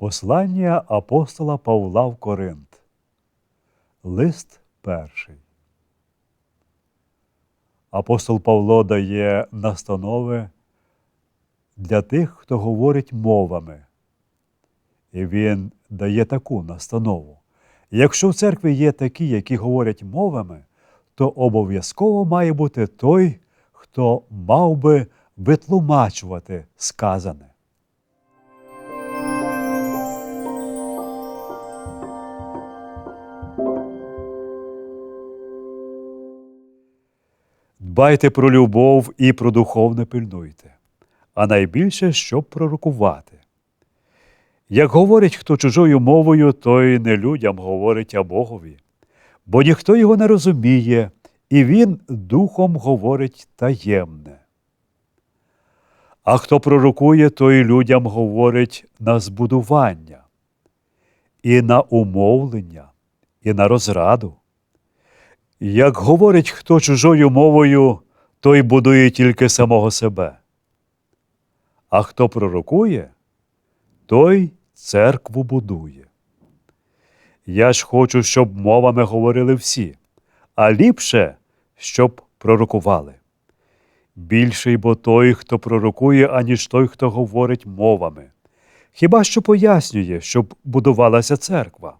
Послання апостола Павла в Коринт. Лист перший. Апостол Павло дає настанови для тих, хто говорить мовами. І він дає таку настанову. Якщо в церкві є такі, які говорять мовами, то обов'язково має бути той, хто мав би витлумачувати сказане. Дбайте про любов і про духовне пильнуйте, а найбільше, щоб пророкувати. Як говорить хто чужою мовою, той не людям говорить, а Богові, бо ніхто його не розуміє, і він духом говорить таємне. А хто пророкує, той людям говорить на збудування, і на умовлення, і на розраду. Як говорить хто чужою мовою, той будує тільки самого себе. А хто пророкує, той церкву будує. Я ж хочу, щоб мовами говорили всі, а ліпше, щоб пророкували. Більший бо той, хто пророкує, аніж той, хто говорить мовами. Хіба що пояснює, щоб будувалася церква.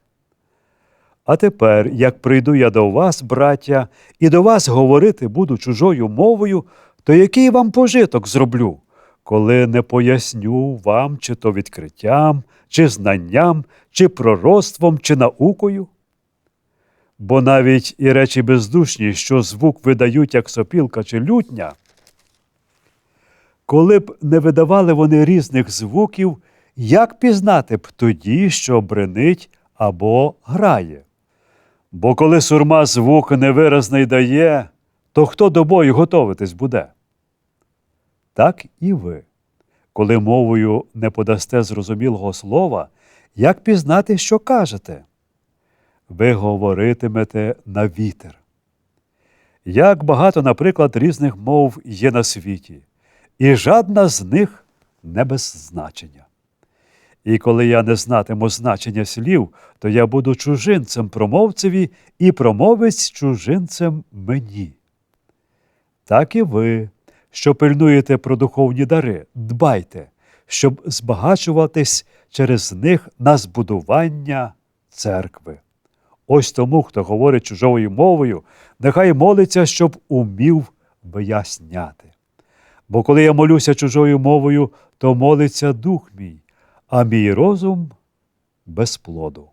А тепер, як прийду я до вас, браття, і до вас говорити буду чужою мовою, то який вам пожиток зроблю, коли не поясню вам, чи то відкриттям, чи знанням, чи пророцтвом, чи наукою? Бо навіть і речі бездушні, що звук видають, як сопілка чи лютня, коли б не видавали вони різних звуків, як пізнати б тоді, що бренить або грає? Бо коли сурма звук невиразний дає, то хто до бою готовитись буде? Так і ви, коли мовою не подасте зрозумілого слова, як пізнати, що кажете? Ви говоритимете на вітер. Як багато, наприклад, різних мов є на світі, і жадна з них не без значення. І коли я не знатиму значення слів, то я буду чужинцем промовцеві і промовець чужинцем мені. Так і ви, що пильнуєте про духовні дари, дбайте, щоб збагачуватись через них на збудування церкви. Ось тому, хто говорить чужою мовою, нехай молиться, щоб умів виясняти. Бо коли я молюся чужою мовою, то молиться дух мій а мій розум без плоду.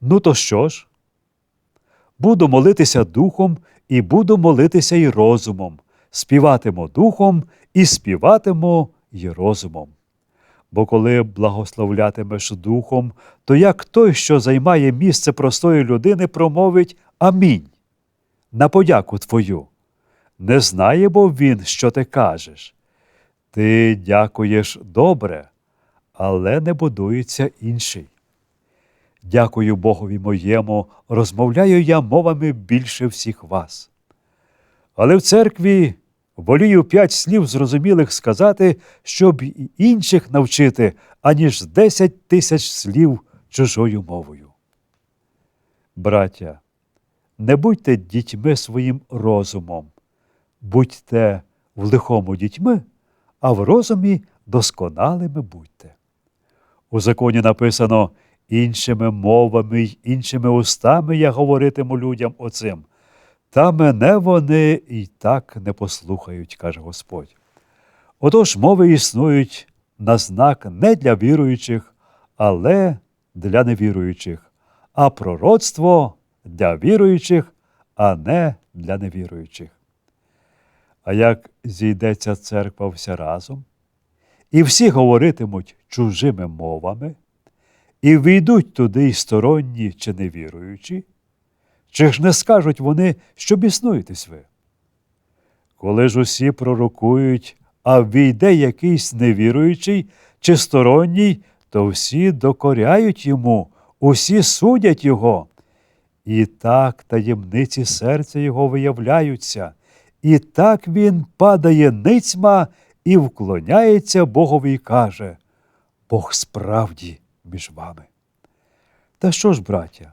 Ну, то що ж? Буду молитися духом і буду молитися й розумом, співатиму духом і співатиму й розумом. Бо коли благословлятимеш духом, то як той, що займає місце простої людини, промовить Амінь. На подяку твою. Не знає бо він, що ти кажеш. Ти дякуєш добре, але не будується інший. Дякую Богові моєму, розмовляю я мовами більше всіх вас. Але в церкві волію п'ять слів зрозумілих сказати, щоб інших навчити, аніж десять тисяч слів чужою мовою. Браття, не будьте дітьми своїм розумом, будьте в лихому дітьми, а в розумі досконалими будьте. У законі написано іншими мовами й іншими устами я говоритиму людям оцим. Та мене вони і так не послухають, каже Господь. Отож мови існують на знак не для віруючих, але для невіруючих, а пророцтво для віруючих, а не для невіруючих. А як зійдеться церква вся разом, і всі говоритимуть чужими мовами, і війдуть туди й сторонні чи невіруючі, чи ж не скажуть вони, що біснуєтесь ви? Коли ж усі пророкують, а війде якийсь невіруючий чи сторонній, то всі докоряють йому, усі судять його. І так таємниці серця його виявляються, і так він падає ницьма і вклоняється Богові і каже Бог справді між вами. Та що ж, браття,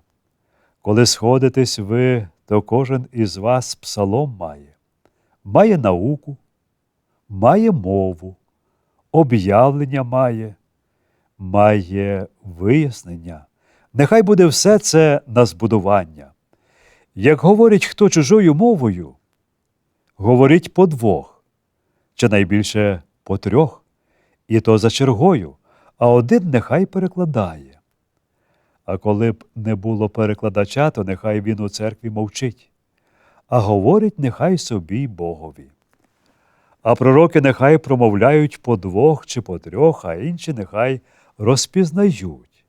коли сходитесь ви, то кожен із вас псалом має, має науку, має мову, об'явлення має, має вияснення. Нехай буде все це на збудування. Як говорить хто чужою мовою, говорить по двох, чи найбільше по трьох, і то за чергою, а один нехай перекладає. А коли б не було перекладача, то нехай він у церкві мовчить, а говорить нехай собі й Богові. А пророки нехай промовляють по двох чи по трьох, а інші нехай розпізнають.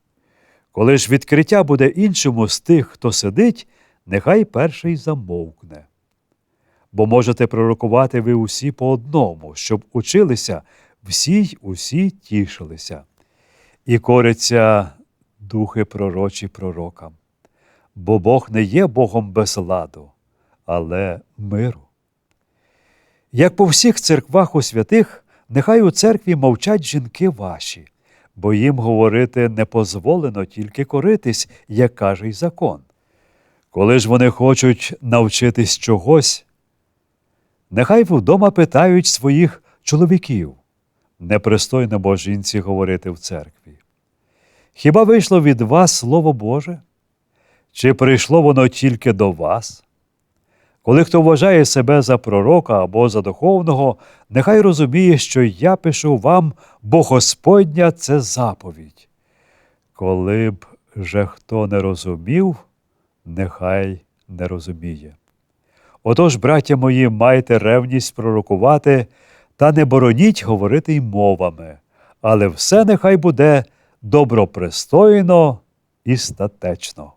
Коли ж відкриття буде іншому з тих, хто сидить, нехай перший замовкне. Бо можете пророкувати ви усі по одному, щоб училися, всі й усі тішилися. І коряться духи пророчі пророкам. Бо Бог не є Богом без ладу, але миру. Як по всіх церквах у святих, нехай у церкві мовчать жінки ваші, бо їм говорити не позволено тільки коритись, як каже й закон. Коли ж вони хочуть навчитись чогось, нехай вдома питають своїх чоловіків, непристойно бо жінці говорити в церкві. Хіба вийшло від вас Слово Боже? Чи прийшло воно тільки до вас? Коли хто вважає себе за пророка або за духовного, нехай розуміє, що я пишу вам, бо Господня це заповідь. Коли б же хто не розумів, нехай не розуміє. Отож, браття мої, майте ревність пророкувати та не бороніть говорити й мовами, але все нехай буде добропристойно і статечно.